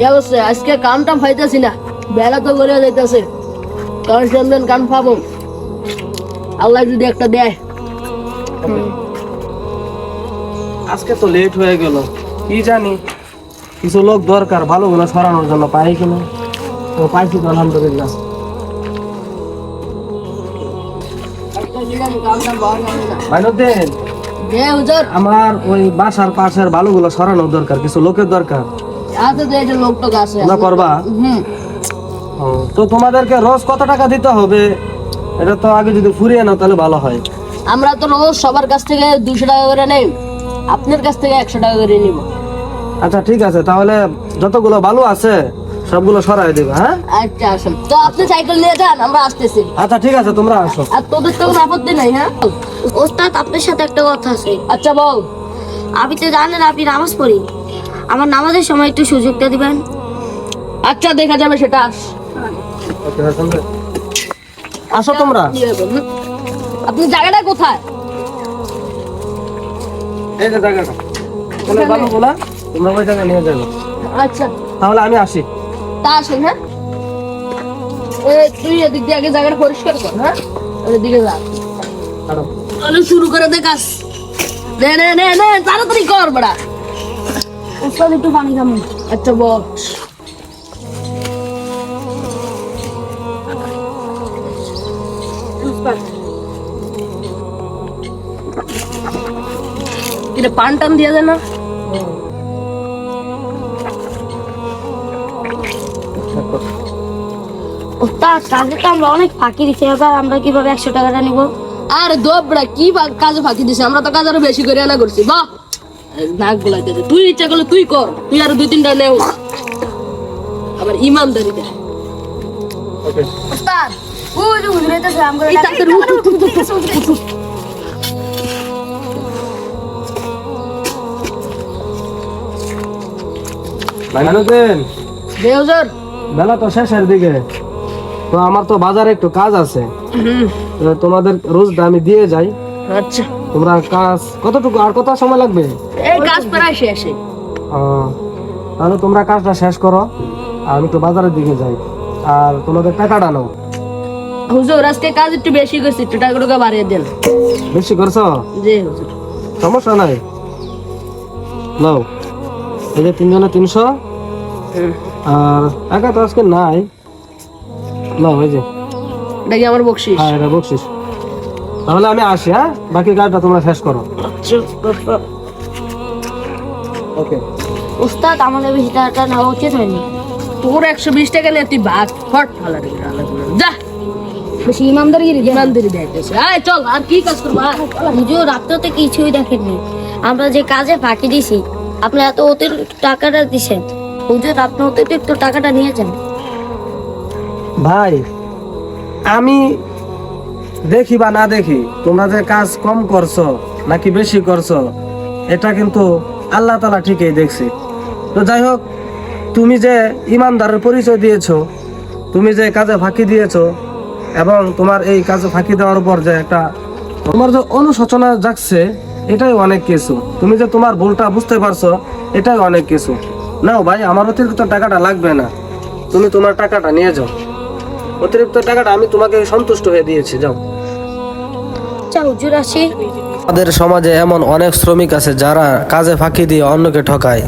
অবশ্যই আজকে কামটা পাইতেছি না বেলা তো করে যাইতেছে। কাম পাবো। আল্লাহ যদি একটা দেয়। আজকে তো লেট হয়ে গেল। কি জানি কিছু লোক দরকার ভালোগুলো সরানোর জন্য পাই কিনা? তো পাইছি তো আলহামদুলিল্লাহ। আমার ওই বাসার পাশের ভালোগুলো সরানোর দরকার কিছু লোকের দরকার। তোমরা করবা? তো তোমাদেরকে রোজ কত টাকা দিতে হবে? এটা তো আগে যদি ফুরিয়ে নাও তাহলে ভালো হয়। আমরা তো রোজ সবার কাছ থেকে দুশো টাকা করে নেই। আপনার কাছ থেকে একশো টাকা করে নিব। আচ্ছা ঠিক আছে। তাহলে যতগুলো বালু আছে সবগুলো সরাই দেবে হ্যাঁ? আচ্ছা আসুন। তো আপনি সাইকেল নিয়ে যান আমরা আসতেছি। আচ্ছা ঠিক আছে তোমরা আসো। আর তোদের তো কোনো আপত্তি নাই হ্যাঁ? ওস্তাদ আপনার সাথে একটা কথা আছে। আচ্ছা বল। আপনি তো জানেন আপনি নামাজ পড়ি। আমার নামাজের সময় একটু সুযোগটা দিবেন? আচ্ছা দেখা যাবে সেটা। আস আসো তোমরা? আপনি জায়গাটা কোথায়? এই যে জায়গাটা। ওখানে বালুগুলা তোমরা ওই জায়গায় নিয়ে যাবে। আচ্ছা। তাহলে আমি আসি। তা আসুন হ্যাঁ? এ, তুই এদিক দিয়ে আগে জায়গাটা পরিষ্কার কর হ্যাঁ? ওদিকে যা। তাহলে শুরু করে দে কাজ। নে নে নে নে তাড়াতাড়ি কর বড়া। ওস্তাদ একটু পানি খাবেন আচ্ছা বস কিরে পান টান দিয়ে দে না ওস্তাদ কাজে তো আমরা অনেক ফাঁকি এবার আমরা কীভাবে একশো টাকাটা নিব আরে দোবড়া কি বা- কাজে ফাঁকি দিছে আমরা তো কাজ আরও বেশি করে আনা করছি বাহ নাক তুই ইচ্ছা করলে তুই কর তুই আরও দুই তিনটা নেও। আবার ইমানদারি ওস্তাদ যে হুজুর হুজুর। বেলা তো শেষের দিকে। তো আমার তো বাজারে একটু কাজ আছে। তো তোমাদের রোজটা আমি দিয়ে যাই। আচ্ছা। তোমরা কাজ কতটুকু আর কত সময় লাগবে? এই কাজ প্রায় শেষে। তাহলে তোমরা কাজটা শেষ করো। আর আমি তো বাজারের দিকে যাই। আর তোমাদের টাকাটা নাও। হুজুর আজকে কাজ একটু বেশি করছি একটু টাকা টাকা বাড়িয়ে দেন। বেশি করছ? জি হুজুর। সমস্যা নাই। নাও। এই যে তিনজনে তিনশো। আর টাকা তো আজকে নাই। নাও এই যে। এটা কি আমার বকশিস? হ্যাঁ এটা বকশিস। তাহলে আমি আসি হ্যাঁ? বাকি কাজটা তোমরা শেষ করো। ওকে ওস্তাদ আমাদের বেশি টাকাটা নেওয়া উচিত হয়নি। তোর একশো বিশ টাকা নিয়ে তুই ভাত ফট ফালা। যা। বেশি ইমানদারগিরি ইমানদারি দেখতেছে আয় চল আর কি কাজ করব আপনি তো কিছুই দেখেননি। আমরা যে কাজে ফাঁকি দিছি আপনি এত অতিরিক্ত টাকাটা দিছেন। হুজুর আপনি অতিরিক্ত টাকাটা নিয়ে যান ভাই আমি দেখি বা না দেখি, তোমরা যে কাজ কম করছ নাকি বেশি করছ, এটা কিন্তু আল্লাহ তালা ঠিকই দেখছি। তো যাই হোক, তুমি যে ইমানদারের পরিচয় দিয়েছ, তুমি যে কাজে ফাঁকি দিয়েছ, এবং তোমার এই কাজে ফাঁকি দেওয়ার পর যে একটা তোমার যে অনুশোচনা জাগছে, এটাই অনেক কিছু। তুমি যে তোমার ভুলটা বুঝতে পারছ, এটাই অনেক কিছু। নাও ভাই, আমার অতিরিক্ত টাকাটা লাগবে না। তুমি তোমার টাকাটা নিয়ে যাও। অতিরিক্ত টাকাটা আমি তোমাকে সন্তুষ্ট হয়ে দিয়েছি, যাও। আচ্ছা আমাদের সমাজে এমন অনেক শ্রমিক আছে যারা কাজে ফাঁকি দিয়ে অন্যকে ঠকায়।